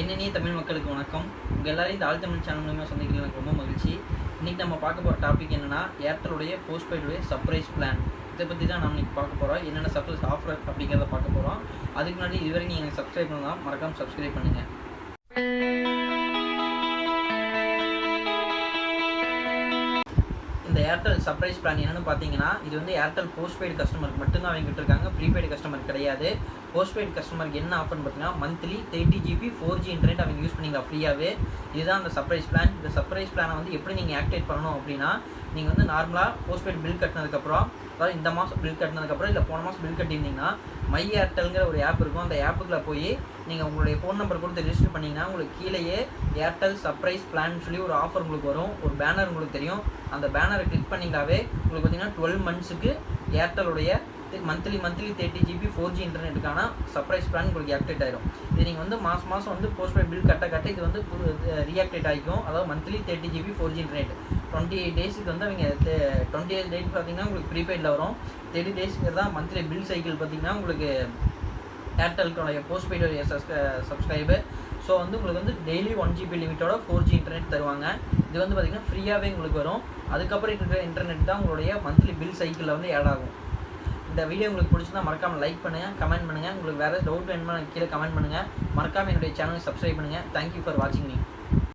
என்னென்னே தமிழ் மக்களுக்கு வணக்கம். உங்கள் எல்லாரையும் இந்த ஆள் தமிழ் சேனல் மூலியமாக சந்திக்கிறது எனக்கு ரொம்ப மகிழ்ச்சி. இன்றைக்கி நம்ம பார்க்க போகிற டாபிக் என்னென்னா ஏர்டெலுடைய போஸ்ட்பெய்டுடைய சர்ப்ரைஸ் பிளான் இதை பற்றி தான் நம்ம இன்னைக்கு பார்க்க போகிறோம் என்னென்ன சர்ப்ரைஸ் ஆஃபர் அப்படிங்கிறத பார்க்க போகிறோம் அதுக்கு முன்னாடி இதுவரை நீங்கள் எனக்கு சப்ஸ்கிரைப் பண்ணலாம் மறக்காமல் சப்ஸ்கிரைப் பண்ணுங்கள் இந்த ஏர்டெல் சர்ப்ரைஸ் பிளான் என்னென்னு பார்த்தீங்கன்னா இது வந்து ஏர்டெல் போஸ்ட்பெய்டு கஸ்டமருக்கு மட்டும்தான் வாங்கிட்டு இருக்காங்க. ப்ரீபெய்டு கஸ்டமர் கிடையாது. போஸ்ட்பெய்ட் கஸ்டமருக்கு என்ன ஆஃபர் பார்த்தீங்கன்னா monthly thirty GB four G internet அவங்க யூஸ் பண்ணிக்கலாம் ஃப்ரீயாகவே இதுதான் அந்த சர்ப்ரைஸ் பிளான் இந்த சர்ப்ரைஸ் பிளானை வந்து எப்படி நீங்கள் ஆக்டிவேட் பண்ணணும் அப்படின்னா நீங்கள் வந்து நார்மலாக போஸ்ட்பெய்ட் பில் கட்டினதுக்கப்புறம் அதாவது இந்த மாதம் பில் கட்டினதுக்கப்புறம் இல்லை போன மாதம் பில் கட்டியிருந்தீங்கன்னா மை ஏர்டெல்ங்கிற ஒரு ஆப் இருக்கும். அந்த ஆப்புக்குள்ளே போய் நீங்கள் உங்களுடைய ஃபோன் நம்பர் கொடுத்து ரெஜிஸ்டர் பண்ணிங்கன்னா உங்களுக்கு கீழேயே ஏர்டெல் சர்ப்ரைஸ் பிளான் சொல்லி ஒரு ஆஃபர் உங்களுக்கு வரும். ஒரு பேனர் உங்களுக்கு தெரியும். அந்த பேனரை கிளிக் பண்ணிங்களாவே உங்களுக்கு பார்த்தீங்கன்னா டுவெல் மந்த்ஸுக்கு ஏர்டெலுடைய monthly monthly thirty GB four G இன்டர்நெட்டுக்கான surprise plan உங்களுக்கு ஆக்டிவேட் ஆயிரும். இது நீங்கள் வந்து மாதம் மாதம் வந்து போஸ்ட்பெய்ட் பில் கட்ட கட்ட இது வந்து ரீஆக்டிவேட் ஆகிக்கும். அதாவது monthly thirty GB four G internet twenty eight டேஸுக்கு வந்து அவங்க டுவெண்ட்டி எயிட் டேட் பார்த்தீங்கன்னா உங்களுக்கு ப்ரீபெய்டில் வரும். தேர்ட்டி டேஸ்க்கு தான் மந்த்லி பில் சைக்கிள் பார்த்தீங்கன்னா உங்களுக்கு ஏர்டெல்கோடைய போஸ்ட்பெய்டு சப்ஸ்கிரைபர் ஸோ வந்து உங்களுக்கு வந்து டெய்லி ஒன் ஜிபி லிமிட்டோட ஃபோர் ஜி இன்டர்நெட் தருவாங்க. இது வந்து பார்த்திங்கன்னா ஃப்ரீயாகவே உங்களுக்கு வரும். அதுக்கப்புறம் இருக்கிற இன்டர்நெட் தான் உங்களுடைய மந்த்லி பில் சைக்கிளில் வந்து ஆட் ஆகும். இந்த வீடியோ உங்களுக்கு பிடிச்சிருந்தா மறக்காமல் லைக் பண்ணுங்கள் கமெண்ட் பண்ணுங்கள் உங்களுக்கு வேறு டவுட் வேணுமா கீழே கமெண்ட் பண்ணுங்கள் மறக்காமல் என்னுடைய சேனலை சப்ஸ்கிரைப் பண்ணுங்கள் தேங்க்யூ ஃபார் வாட்சிங் மீ